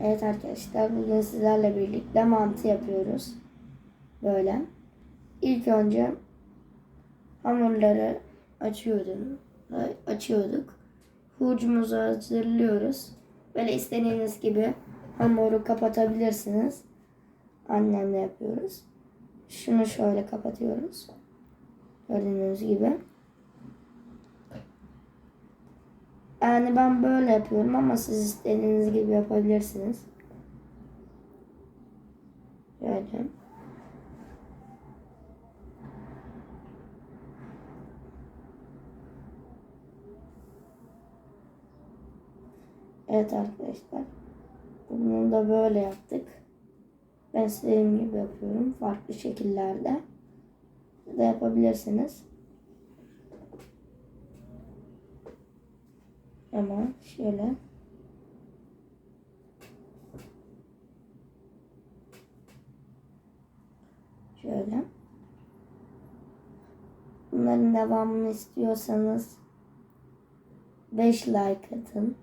Evet arkadaşlar bugün sizlerle birlikte mantı yapıyoruz. Böyle. İlk önce hamurları açıyordum. Açıyorduk. Hurcumuzu hazırlıyoruz. Böyle istediğiniz gibi hamuru kapatabilirsiniz. Annemle yapıyoruz. Şunu şöyle kapatıyoruz. Gördüğünüz gibi. Yani ben böyle yapıyorum ama siz istediğiniz gibi yapabilirsiniz. Böyle. Evet arkadaşlar. Bunu da böyle yaptık. Ben istediğim gibi yapıyorum. Farklı şekillerde de yapabilirsiniz. Ama şöyle şöyle bunların devamını istiyorsanız 5 like atın.